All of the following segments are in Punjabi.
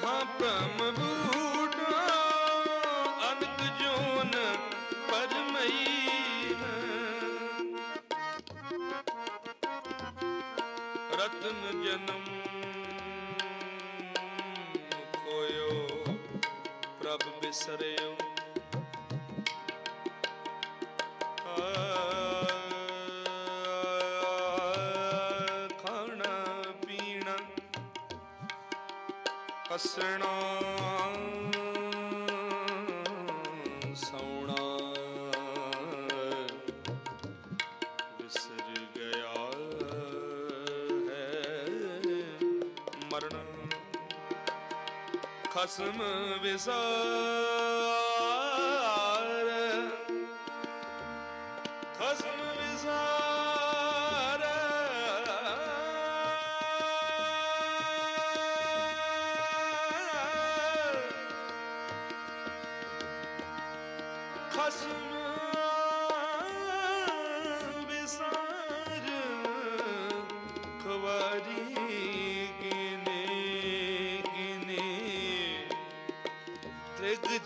ਮਹਾ ਭ੍ਰਮ ਬੂਢਾ ਅਨਕ ਜੋਨ ਪਰਮਈ ਰਤਨ ਜਨਮ ਖੋਇਓ ਪ੍ਰਭ ਬਿਸਰਿਓ। ਹੱਸਣਾ ਸੌਣਾ। ਵਿਸਰ ਗਿਆ ਹੈ ਮਰਨ। ਖਸਮ ਵਿਸਾਰ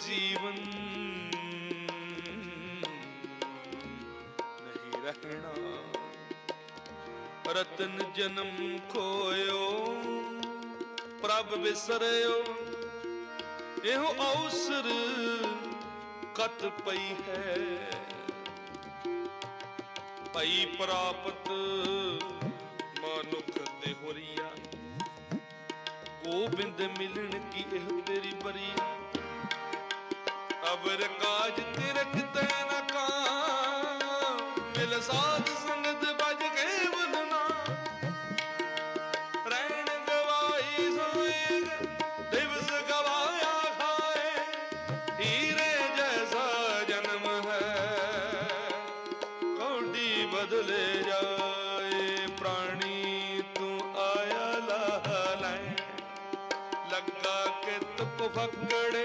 ਜੀਵਨ। ਨਹੀਂ ਰਹਿਣਾ। ਰਤਨ ਜਨਮ ਖੋਇਓ, ਪ੍ਰਭ ਵਿਸਰਿਓ ਇਹੋ ਅਵਸਰ ਕਤ ਪਈ ਹੈ। ਪਈ ਪ੍ਰਾਪਤ ਮਨੁੱਖ ਤੇ ਹੋਰੀਆ। ਗੋਬਿੰਦ ਮਿਲਣ ਕੀ ਇਹ ਤੇਰੀ ਬਰੀਆ। ਅਬਰ ਕਾਜ ਤਿਰਕ ਤੈ ਨ ਕਾ ਮਿਲ ਸਾਧ ਸੰਗਤ ਬਜ ਕੇ ਬਦਨਾ। ਰਹਿਣ ਗਵਾਈ ਸੋਏ ਦਿਵਸ ਗਵਾਇਆ ਖਾਏ। ਹੀਰੇ ਜੈਸਾ ਜਨਮ ਹੈ, ਕੌਡੀ ਬਦਲੇ ਜਾਏ। ਪ੍ਰਾਣੀ ਤੂੰ ਆਇਆ ਲਾ ਲੈ। ਲੱਗਾ ਕਿ ਤੁਕ ਫੱਕੜੇ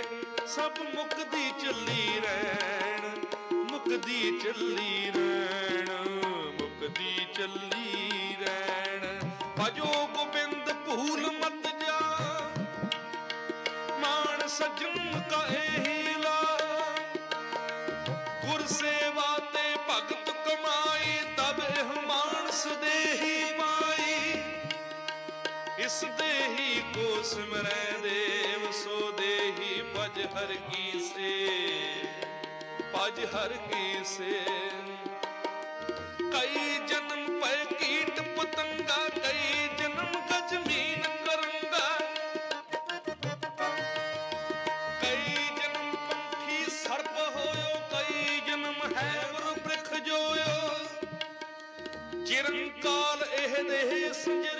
ਸਭ ਮੁਕਦੀ ਚੱਲੀ ਰਹਿਣ, ਮੁਕਦੀ ਚੱਲੀ ਰਹਿਣ, ਮੁਕਦੀ ਚੱਲੀ ਰਹਿਣ। ਭਜੋ ਗੋਬਿੰਦ ਭੂਲ ਮਤ ਜਾ, ਮਾਨ ਸਜਣ ਕਾ ਇਹੀ ਭਜ ਹਰ ਕੀ ਸੇ, ਭਜ ਹਰ ਕੀ ਸੇ। ਕਈ ਜਨਮ ਪੈ ਕੀਟ ਪਤੰਗਾ, ਕਈ ਜਨਮ ਗਜਮੀਨ ਕਰੰਗਾ। ਕਈ ਜਨਮ ਪੰਖੀ ਸਰਪ ਹੋਇਓ, ਕਈ ਜਨਮ ਹੈ ਵਰ ਬ੍ਰਿਖ ਜੋਇਓ। ਚਿਰੰਕਾਲ ਇਹ ਦੇਹ ਸੰਜਰੀਆ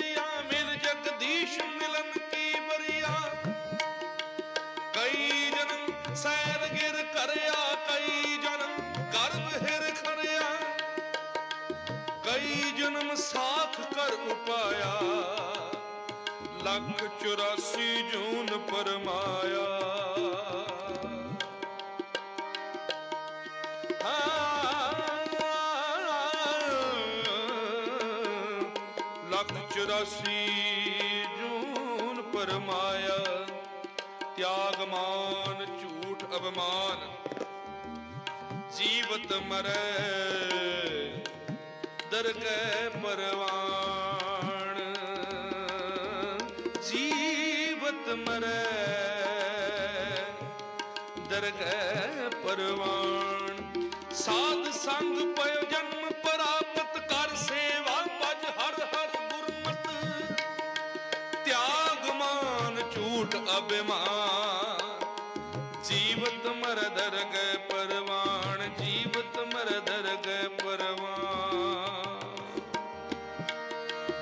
ਲੱਖ 84 ਜੂਨ ਪਰਮਾਇਆ। ਲੱਖ 84 ਜੂਨ ਪਰਮਾਇਆ। ਤਿਆਗ ਮਾਨ, ਝੂਠ ਅਪਮਾਨ ਜੀਵਤ ਮਰੈ ਕੈ ਪਰਵਾਨ। ਮਤ ਮਰੈ। ਸਾਧ ਸੰਗ ਪਇਓ ਪ੍ਰਾਪਤ ਕਰ ਸੇਵਾ ਭਜ ਹਰ ਹਰ ਗੁਰਮਤ। ਤਿਆਗ ਝੂਠ ਅਭਿਮਾਨ। ਜੀਵਤ ਮਰ ਦਰਗਹਿ ਪਰਵਾਨ ਜੀਵਤ ਮਰ ਦਰਗ